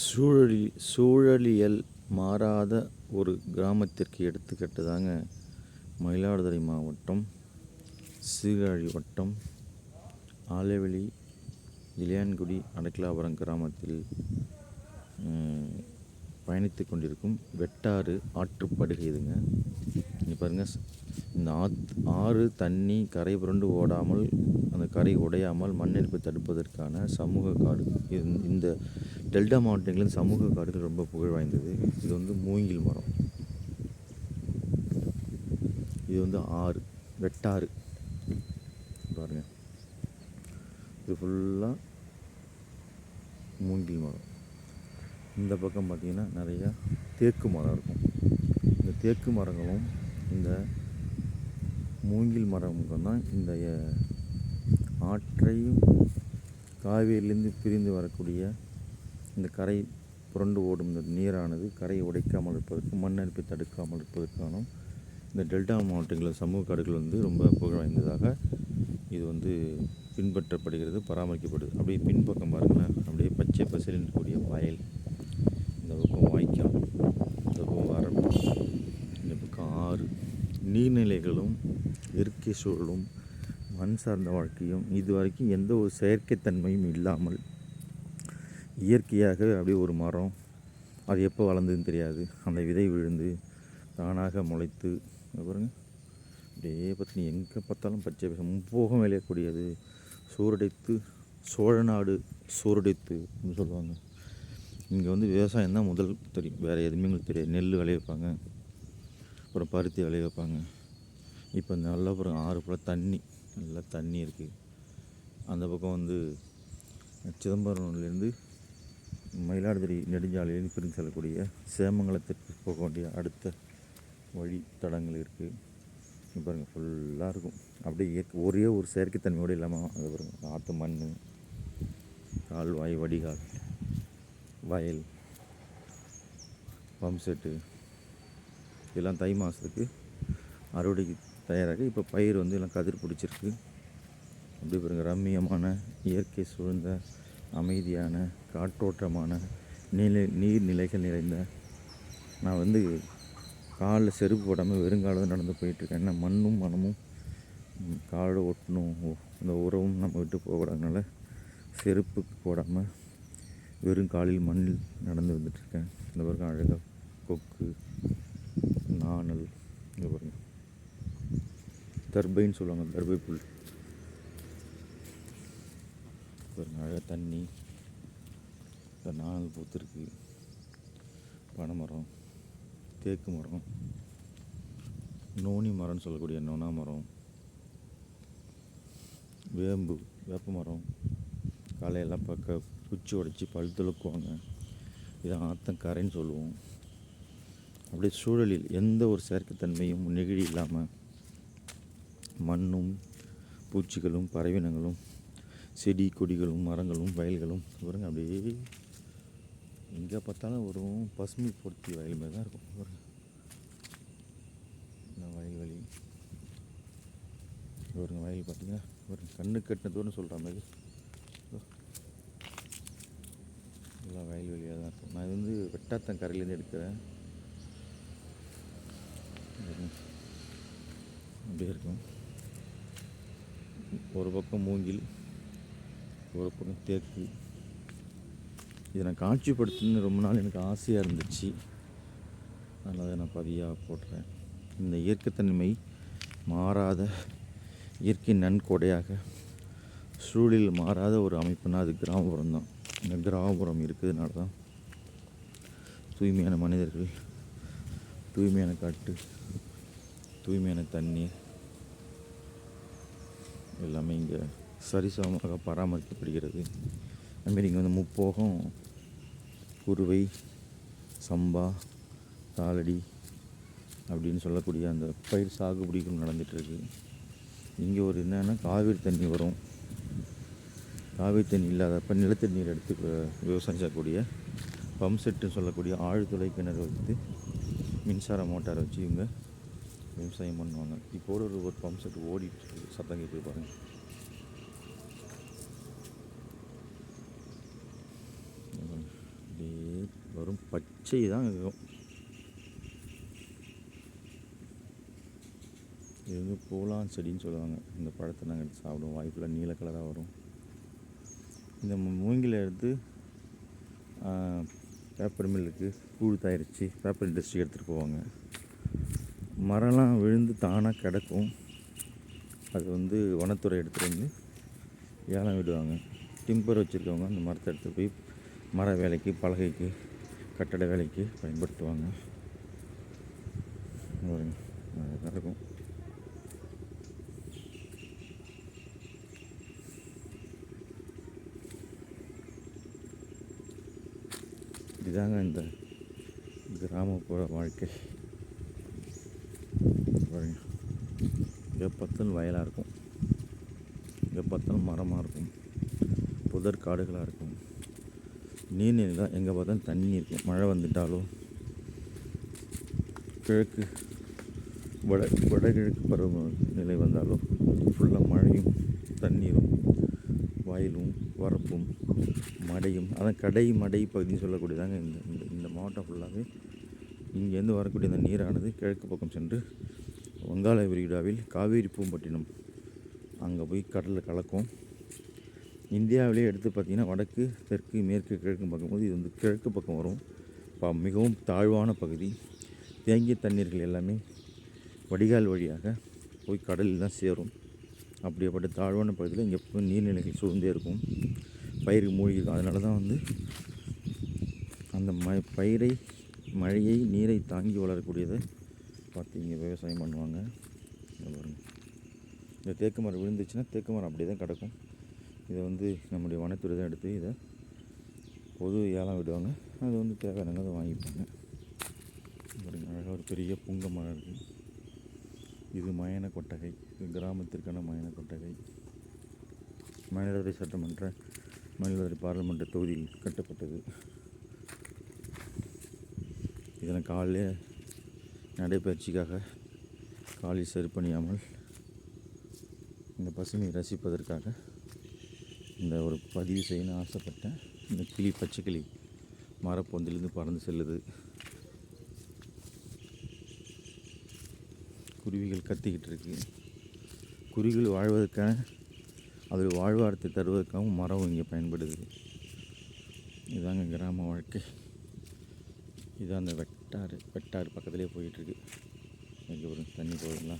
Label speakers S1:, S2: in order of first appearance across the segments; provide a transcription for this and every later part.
S1: சூழலி சூழலியல் மாறாத ஒரு கிராமத்திற்கு எடுத்துக்காட்டு தாங்க. மயிலாடுதுறை மாவட்டம் சீர்காழி வட்டம் ஆலவெளி இளையான்குடி அடைக்கலாபுரம் கிராமத்தில் பயணித்து கொண்டிருக்கும் வெட்டாறு ஆற்றுப்படுகை இதுங்க இங்கே பாருங்கள் இந்த ஆத் ஆறு தண்ணி கரை புரண்டு ஓடாமல் அந்த கரை உடையாமல் மண்ணெடுப்பை தடுப்பதற்கான சமூக காடு. இது இந்த டெல்டா மாவட்டங்களில் சமூக காடுகள் ரொம்ப புகழ் வாய்ந்தது. இது வந்து மூங்கில் மரம். இது வந்து ஆறு வெட்டாறு. பாருங்கள் இது ஃபுல்லாக மூங்கில் மரம். இந்த பக்கம் பார்த்திங்கன்னா நிறையா தேக்கு மரம் இருக்கும். இந்த தேக்கு மரங்களும் இந்த மூங்கில் மரங்கள் தான் இந்த ஆற்றையும் காவேரியிலேருந்து பிரிந்து வரக்கூடிய இந்த கரை புரண்டு ஓடும் இந்த நீரானது கரையை உடைக்காமல் இருப்பதற்கு மண்ணரிப்பை தடுக்காமல் இருப்பதற்கான இந்த டெல்டா மாவட்டங்களில் சமூக காடுகள் வந்து ரொம்ப புகழ் வாய்ந்ததாக இது வந்து பின்பற்றப்படுகிறது பராமரிக்கப்படுது. அப்படியே பின்பக்கம் பாருங்களேன். அப்படியே பச்சை பசலின் கூடிய வயல். இந்த பக்கம் வாய்க்கால் இந்த பக்கம் வரப்பு இந்த பக்கம் ஆறு. நீர்நிலைகளும் இயற்கை சூழலும் மண் சார்ந்த வாழ்க்கையும் இது வரைக்கும் எந்த ஒரு செயற்கைத்தன்மையும் இல்லாமல் இயற்கையாகவே அப்படியே ஒரு மரம் அது எப்போ வளர்ந்ததுன்னு தெரியாது. அந்த விதை விழுந்து தானாக முளைத்து பாருங்க. அப்படியே பற்றி எங்கே பார்த்தாலும் பச்சை முப்போகம் விளையக்கூடியது. சூரடைத்து சோழநாடு சூரடைத்து அப்படின்னு சொல்லுவாங்க. இங்கே வந்து விவசாயம் தான் முதல் தெரியும். வேறு எதுவுமே எங்களுக்கு தெரியாது. நெல் விளைய வைப்பாங்க. அப்புறம் பருத்தி விளைய வைப்பாங்க. இப்போ நல்ல அப்புறம் ஆறு ஃபுல்லாக தண்ணி நல்லா தண்ணி இருக்குது அந்த பக்கம் வந்து சிதம்பரம்லேருந்து மயிலாடுதுறை நெடுஞ்சாலையிலேருந்து பிரிந்து செல்லக்கூடிய சேமங்கலத்திற்கு போக வேண்டிய அடுத்த வழி தடங்கள் இருக்குது இப்போ பாருங்கள் ஃபுல்லாக இருக்கும். அப்படியே இயற்கை ஒரே ஒரு செயற்கைத்தன்மையோடு இல்லாமல் அது பாருங்கள் ஆற்று மண் கால்வாய் வடிகால். வயல் பம்ப் செட்டு இதெல்லாம் தை மாதத்துக்கு அறுவடைக்கு தயாராக. இப்போ பயிர் வந்து எல்லாம் கதிர் பிடிச்சிருக்கு. அப்படி பாருங்க ரம்மியமான இயற்கை சூழ்ந்த அமைதியான காற்றோட்டமான நீல நீர்நிலைகள் நிறைந்த. நான் வந்து காலில் செருப்பு போடாமல் வெறுங்காலம் நடந்து போயிட்டுருக்கேன். ஏன்னா மண்ணும் மனமும் காடு ஒட்டணும் இந்த உறவும் நம்ம விட்டு போகக்கூடாதுனால செருப்பு போடாமல் வெறும் காலில் மண்ணில் நடந்து வந்துட்டுருக்கேன். இந்த பாருங்க அழகாக கொக்கு நாணல் இந்த பாருங்க. தர்பைன்னு சொல்லுவாங்க தர்பை புல். பாருங்க அழகாக தண்ணி இப்போ நாணல் பூத்துருக்கு. பனைமரம் தேக்கு மரம் நோனி மரம்னு சொல்லக்கூடிய நொனா மரம் வேம்பு வேப்ப மரம் காலையெல்லாம் பக்க குச்சி உடச்சி பல் துளக்குவாங்க. இதை ஆத்தங்கரைன்னு சொல்லுவோம். அப்படியே சூழலில் எந்த ஒரு செயற்கைத்தன்மையும் நெகிழி இல்லாமல் மண்ணும் பூச்சிகளும் பறவினங்களும் செடி கொடிகளும் மரங்களும் வயல்களும் பாருங்கள் அப்படியே எங்கே பார்த்தாலும் வரும் பசுமை பொருத்தி வயல் மாதிரி தான் இருக்கும். பாருங்க வயல் வயல்வெளி பாருங்க வயல் பார்த்தீங்கன்னா ஒரு கண்ணு கட்டின தூரம் சொல்கிற மாதிரி இதோ. வயல் வயல்வெளியாக தான் இருக்கும். நான் இது வந்து வெட்டாத்தன் கரையிலேருந்து எடுக்கிறேன். அப்படியே இருக்கும். ஒரு பக்கம் மூங்கில் ஒரு பக்கம் தேக்கு. இதை நான் காட்சிப்படுத்தணும்னு ரொம்ப நாள் எனக்கு ஆசையாக இருந்துச்சு. அதனால் அதை நான் பதியாக போடுறேன். இந்த இயற்கைத்தன்மை மாறாத இயற்கை நன்கொடையாக சூழலில் மாறாத ஒரு அமைப்புனா அது கிராமப்புறம் தான் இந்த கிராமப்புறம் இருக்கிறதுனால தான் தூய்மையான மனிதர்கள் தூய்மையான காட்டு தூய்மையான தண்ணீர் எல்லாமே இங்கே சரிசமமாக பராமரிக்கப்படுகிறது. அதுமாரி இங்கே வந்து முப்போகம் குருவை சம்பா தாளடி அப்படின்னு சொல்லக்கூடிய அந்த பயிர் சாகுபடிகள் நடந்துகிட்ருக்கு இங்கே ஒரு என்னென்னா காவிரி தண்ணி வரும். காவிரி தண்ணி இல்லாதப்ப நிலத்தடி நீர் எடுத்து விவசாயம் செய்யக்கூடிய பம்ப் செட்டுன்னு சொல்லக்கூடிய ஆழ்துளை கிணறு வைத்து மின்சார மோட்டாரை வச்சு இவங்க விவசாயம் பண்ணுவாங்க. இப்போ ஒரு ஒரு பம்ப் செட் ஓடிட்டு சத்தம் கேட்குது பாருங்கள் அப்படியே வரும். பச்சை தான் இருக்கும் இது வந்து பூலான் செடின்னு சொல்லுவாங்க. இந்த பழத்தை நாங்கள் சாப்பிடுவோம். வாய்ப்பில் நீல கலராக வரும். இந்த மூங்கில் எடுத்து பேப்பர் மில்லுக்கு கூழ் தயாரித்து பேப்பர் இண்டஸ்ட்ரி எடுத்துகிட்டு போவாங்க. மரம்லாம் விழுந்து தானாக கிடக்கும். அது வந்து வனத்துறை எடுத்துகிட்டு வந்து ஏலம் விடுவாங்க. டிம்பர் வச்சுருக்கவங்க அந்த மரத்தை எடுத்துகிட்டு போய் மர வேலைக்கு பலகைக்கு கட்டட வேலைக்கு பயன்படுத்துவாங்க பாருங்க, அழகா இருக்கும் இதுதாங்க இந்த கிராமப்புற வாழ்க்கை. பாருங்க. இங்கே பார்த்தாலும் வயலாக இருக்கும். இங்கே பார்த்தாலும் மரமாக இருக்கும். புதர் காடுகளாக இருக்கும். நீர்நிலை தான் எங்கே பார்த்தாலும் தண்ணி இருக்கும் மழை வந்துட்டாலும் கிழக்கு வட வடகிழக்கு பருவ நிலை வந்தாலும் ஃபுல்லாக மழையும் தண்ணீரும் வயலும் வரப்பும் மடையும் அதான் கடை மடை பகுதின்னு சொல்லக்கூடியதாங்க இந்த இந்த இந்த மாவட்டம் ஃபுல்லாகவே இங்கேருந்து வரக்கூடிய அந்த நீரானது கிழக்கு பக்கம் சென்று வங்காள விரிகுடாவில் காவேரி பூம்பட்டினம் அங்கே போய் கடலில் கலக்கும். இந்தியாவிலே எடுத்து பார்த்திங்கன்னா வடக்கு தெற்கு மேற்கு கிழக்கு பார்க்கும்போது இது வந்து கிழக்கு பக்கம் வரும். இப்போ மிகவும் தாழ்வான பகுதி. தேங்கிய தண்ணீர்கள் எல்லாமே வடிகால் வழியாக போய் கடலில் தான் சேரும். அப்படியேப்பட்ட தாழ்வான பகுதியில் இங்கே எப்போ நீர்நிலைகள் சூழ்ந்தே இருக்கும். பயிர் மூழ்கிருக்கும் அதனால தான் வந்து அந்த ம பயிரை மழையை நீரை தாங்கி வளரக்கூடியதை பார்த்து இங்கே விவசாயம் பண்ணுவாங்க. இந்த தேக்கு மரம் விழுந்துச்சுன்னா தேக்கு மரம் அப்படியே தான் கிடக்கும். இதை வந்து நம்முடைய வனத்துறை தான் எடுத்து இதை பொது ஏலம் விடுவாங்க. அது வந்து தேவையானவங்க அதை வாங்கிப்பாங்க. அழகாக ஒரு பெரிய புங்க மரம் இருக்குது இது மயன கொட்டகை. இது கிராமத்திற்கான மயன கொட்டகை. மயிலாடுதுறை சட்டமன்ற மயிலாடுதுறை பாராளுமன்ற தொகுதியில் கட்டப்பட்டது. இதனை காலையில் நடைபயிற்சிக்காக காலில் செருப்பணியாமல் இந்த பசுமையை ரசிப்பதற்காக இந்த ஒரு பதிவு செய்யணும்னு ஆசைப்பட்டேன் இந்த கிளி பச்சை கிளி மரப்பொந்திலிருந்து பறந்து செல்லுது. குருவிகள் கத்திக்கிட்டு இருக்கு. குருவிகள் வாழ்வதற்கான அதில் வாழ்வாரத்தை தருவதற்காகவும் மரம் இங்கே பயன்படுது இதுதாங்க கிராம வாழ்க்கை. இது அந்த வெட்டாறு வெட்டாறு பக்கத்துலேயே போயிட்டுருக்கு இங்கே ஒரு தண்ணி போகுதுங்களா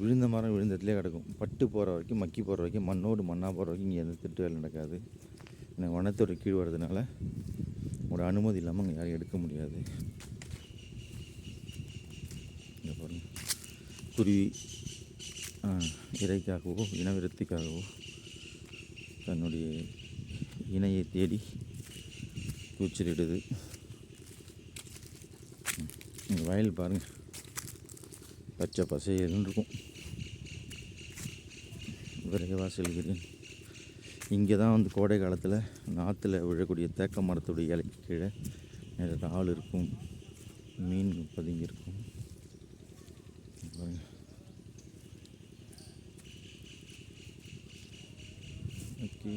S1: விழுந்த மரம் விழுந்த இடத்துலேயே கிடக்கும். பட்டு போகிற வரைக்கும் மக்கி போகிற வரைக்கும் மண்ணோடு மண்ணாக போகிற வரைக்கும் இங்கே எந்த திட்டு வேலை நடக்காது. எனக்கு வனத்துறை கீழ் வர்றதுனால உங்களோட அனுமதி இல்லாமல் அங்கே யாரும் எடுக்க முடியாது. இங்கே பாருங்கள் குருவி இறைக்காகவோ இனவிருத்திக்காகவோ தன்னுடைய இணையை தேடி கூச்சலிடுது வயல் பாருங்கள் பச்சை பசையல்னு இருக்கும் விரைவாக செல்கிறேன் இங்கே தான் வந்து கோடை காலத்தில் நாற்றுல விழக்கூடிய தேக்க மரத்துடைய இலைக்கு கீழே நிறைய ஆள் இருக்கும் மீன் பதுங்கியிருக்கும் இருக்கும் பாருங்க. ஓகே